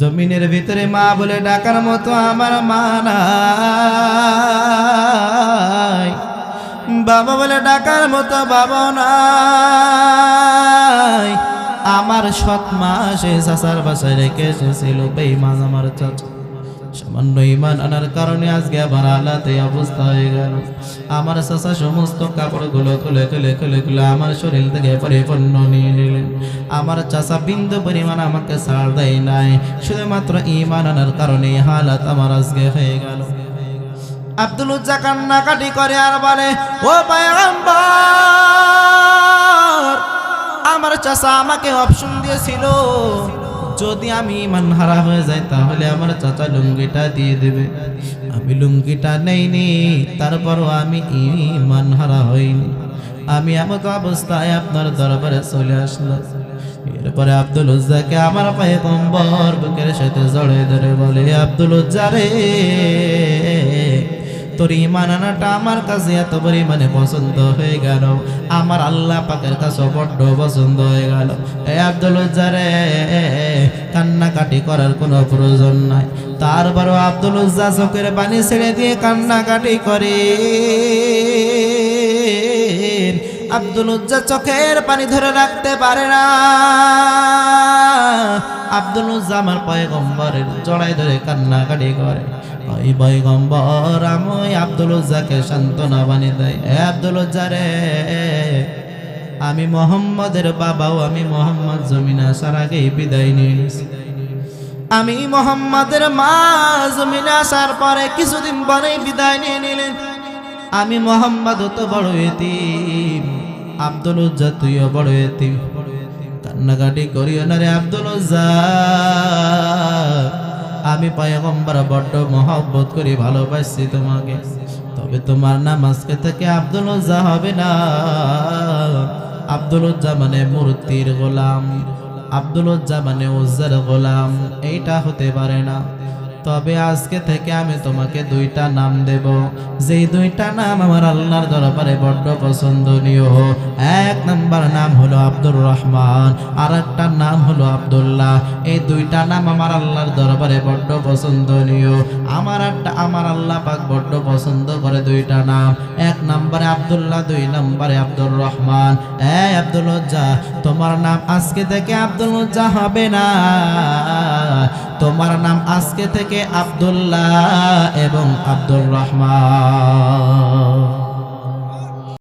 জমিনের ভিতরে মা বলে ডাকার মতো আমার মা নাই। বাবা বলে ডাকার মতো বাবা নাই। আমার সৎ মা সে চাচার বাসায় রেখে এসেছিল, বেইমান আমার চাচা। সামান্য ইমান আনার কারণে আজকে আবার আলাতে অবস্থা হয়ে গেল। আমার চাচা সমস্ত কাপড়গুলো খুলে খুলে খুলে খুলে আমার শরীর থেকে পরিপূর্ণ নিয়ে নিলেন। আমার চাচা বিন্দু পরিমাণ আমাকে ছাড় দেয় নাই। শুধুমাত্র ইমান আনার কারণে হালাত আমার আজকে হয়ে গেল। আব্দুল উজ্জা কান্নাকাটি করে আর বলে, ও আমার চাচা আমাকে অপশন দিয়েছিল। যদি আমি ইমান হারা হয়ে যাই, তাহলে আমার চাচা লুঙ্গিটা দিয়ে দেবে। আমি লুঙ্গিটা নেইনি, তারপরও আমি ইমান হারা হইনি। আমি এমন অবস্থায় আপনার দরবারে চলে আসলাম। এরপরে আব্দুল উজ্জাকে আমার পায়ে কম্বর বুকের সাথে জড়ে ধরে বলে আব্দুল উজ্জা রে তোর ইমান আনাটা আমার কাছে এত পরিমাণে পছন্দ হয়ে গেল। আমার আল্লাহ পাকের কাছে বড্ড পছন্দ হয়ে গেল। এ আব্দুল উজ্জারে, কান্নাকাটি করার কোনো প্রয়োজন নাই। তারপরও আব্দুল উজ্জা চোখের পানি ছেড়ে দিয়ে কান্নাকাটি করে। আব্দুল উজ্জা চোখের পানি ধরে রাখতে পারে না। আব্দুল আমার পয়গম্বরের জড়াই ধরে কান্নাকাটি করে। ওই পয়গম্বর আমি আব্দুল উজ্জাকে সান্ত্বনা বানিয়ে দেয়। এ আব্দুল উজ্জা রে, আমি মোহাম্মদের বাবাও আমি মোহাম্মদ জমিন আগেই বিদায় নিয়ে আমি মোহাম্মদের মা জমিনে আসার পরে কিছুদিন পরেই বিদায় নিয়ে নিলেন। আমি মোহাম্মদ তো বড় এতিম, আব্দুল উজ্জা তুইও বড় এতিম। কান্নাকাটি করিও না রে আব্দুল আমি পায়গম্বর বড্ড মহব্বত করি, ভালোবাসি তোমাকে। তবে তোমার নাম আজকে থেকে আব্দুল হবে না। আব্দুল মানে মূর্তির গোলাম। আব্দুল মানে উজ্জার গোলাম। এইটা হতে পারে না। তবে আজকে থেকে আমি তোমাকে দুইটা নাম দেব। যেই দুইটা নাম আমার আল্লাহর দরবারে বড্ড পছন্দনীয়। এক নাম্বার নাম হলো আব্দুর রহমান আর একটা নাম হলো আব্দুল্লাহ। এই দুইটা নাম আমার আল্লাহর দরবারে বড্ড পছন্দনীয়। আমার একটা, আমার আল্লাহ পাক বড্ড পছন্দ করে দুইটা নাম। এক নম্বরে আব্দুল্লাহ দুই নম্বরে আব্দুর রহমান। এ আব্দুল তোমার নাম আজকে থেকে আব্দুল হবে না। তোমার নাম আজকে থেকে আবদুল্লাহ এবং আব্দুর রহমান।